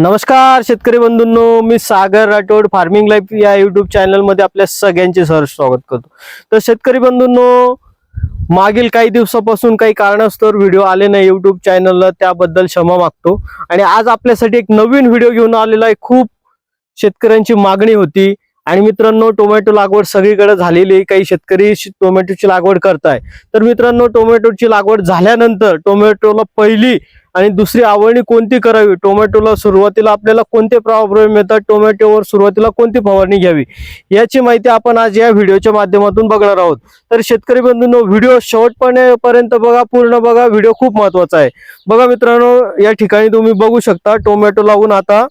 नमस्कार शेतकरी बंधूंनो. मी सागर राठोड फार्मिंग लाईफ या युट्यूब चॅनलमध्ये आपल्या सगळ्यांचे सर स्वागत करतो. तर शेतकरी बंधूंनो मागील काही दिवसापासून काही कारणास्तव व्हिडिओ आले नाही युट्यूब चॅनलला त्याबद्दल क्षमा मागतो. आणि आज आपल्यासाठी एक नवीन व्हिडिओ घेऊन आलेला आहे. खूप शेतकऱ्यांची मागणी होती. आणि मित्रांनो टोमॅटो लागवड सगळीकडे झालेली आहे. काही शेतकरी टोमॅटोची लागवड करताय. तर मित्रांनो टोमॅटोची लागवड झाल्यानंतर टोमॅटोला पहिली आणि दुसरी आवडणी कोणती करावी? टोमॅटोला सुरुवातीला आपल्याला कोणते प्रभाव मिळतात टोमॅटोवर सुरुवातीला कोणती फवारणी घ्यावी? याची माहिती आपण आज या व्हिडिओच्या माध्यमातून बघणार आहोत. तर शेतकरी बंधूंनो व्हिडिओ शेवटपर्यंत बघा पूर्ण बघा. व्हिडिओ खूप महत्त्वाचा आहे. बघा मित्रांनो या ठिकाणी तुम्ही बघू शकता टोमॅटो लावून आता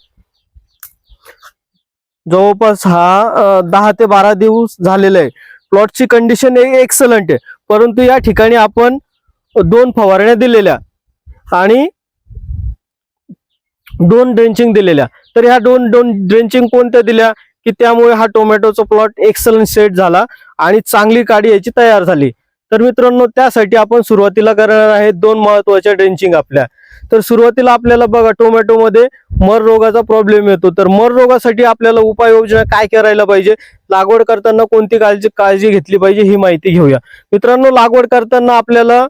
जवळपास हा दहा ते बारा दिवस झालेला आहे. प्लॉटची कंडिशन एक्सलंट आहे. परंतु या ठिकाणी आपण दोन फवारण्या दिलेल्या. आणि दोन ड्रेंचिंग दिलेल्या. तर ह्या दोन दोन ड्रेंचिंग कोणत्या दिल्या? की त्यामुळे हा टोमॅटोचा प्लॉट एक्सलंट सेट झाला आणि चांगली काडी याची तयार झाली. तर मित्रांनो त्यासाठी आपण सुरुवातीला करणार आहे दोन महत्त्वाच्या ड्रेंचिंग आपल्या. तर सुरुवातीला आपल्याला बघा टोमॅटोमध्ये मर रोगाचा प्रॉब्लेम येतो. तर मर रोगासाठी आपल्याला उपाययोजना काय करायला पाहिजे? लागवड करताना कोणती काळजी काळजी घेतली पाहिजे ही माहिती घेऊया. मित्रांनो लागवड करताना आपल्याला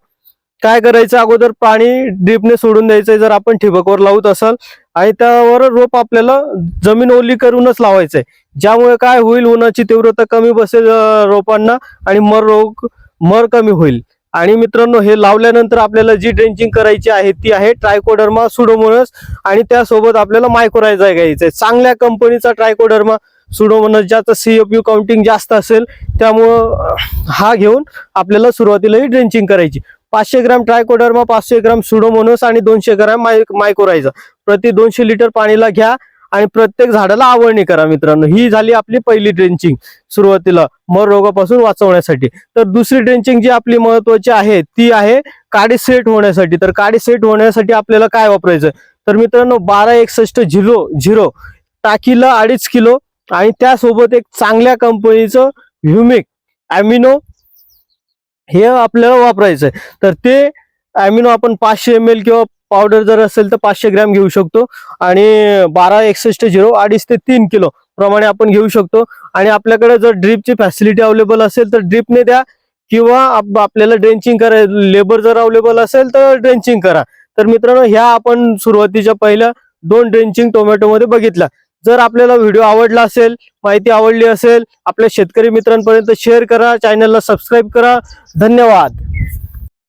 काय करायचं? अगोदर पाणी डीपने सोडून द्यायचं जर आपण ठिबकवर लावत असाल. आणि त्यावर रोप आपल्याला जमीन ओली करूनच लावायचंय. ज्यामुळे काय होईल? उन्हाची तीव्रता कमी बसेल रोपांना आणि मर रोग मर कमी होईल. आणि मित्रांनो हे लावल्यानंतर आपल्याला जी ड्रेंचिंग करायची आहे ती आहे ट्रायकोडर्मा सुडोमोनस. आणि त्यासोबत आपल्याला मायक्रोरायझा घ्यायचंय. चांगल्या कंपनीचा ट्रायकोडर्मा सुडोमोनस ज्याचं सीएफयू काउंटिंग जास्त असेल त्यामुळं हा घेऊन आपल्याला सुरुवातीला ही ड्रेंचिंग करायची. पाचशे ग्राम ट्रायकोडर्मा पाचशे ग्राम सुडोमोनस आणि दोनशे ग्राम माय मायकोरायझा प्रति दोनशे लिटर पाणीला घ्या आणि प्रत्येक झाडाला आवडणी करा मित्रांनो. ही झाली आपली पहिली ड्रेंचिंग सुरुवातीला मर रोगापासून वाचवण्यासाठी. तर दुसरी ड्रेंचिंग जी आपली महत्वाची आहे ती आहे काडी सेट होण्यासाठी. तर काडी सेट होण्यासाठी आपल्याला काय वापरायचं? तर मित्रांनो बारा एकसष्ट झिरो झिरो टाकीला अडीच किलो आणि त्यासोबत एक चांगल्या कंपनीचं ह्युमिक ॲमिनो हे आपल्याला वापरायचं आहे. तर ते अॅमिनो आपण पाचशे एम एल किंवा पावडर जर असेल तर पाचशे ग्रॅम घेऊ शकतो. आणि बारा एकसष्ट झिरो अडीच ते तीन किलो प्रमाणे आपण घेऊ शकतो. आणि आपल्याकडे जर ड्रीपची फॅसिलिटी अवेलेबल असेल तर ड्रीपने द्या. किंवा आप- आपल्याला ड्रेंचिंग करा लेबर जर अवेलेबल असेल तर ड्रेंचिंग करा. तर मित्रांनो ह्या आपण सुरुवातीच्या पहिल्या दोन ड्रेंचिंग टोमॅटोमध्ये बघितल्या. जर आपल्याला व्हिडिओ आवडला असेल माहिती आवडली असेल आपल्या शेतकरी मित्रांपर्यंत शेअर करा चॅनलला सबस्क्राईब करा. धन्यवाद.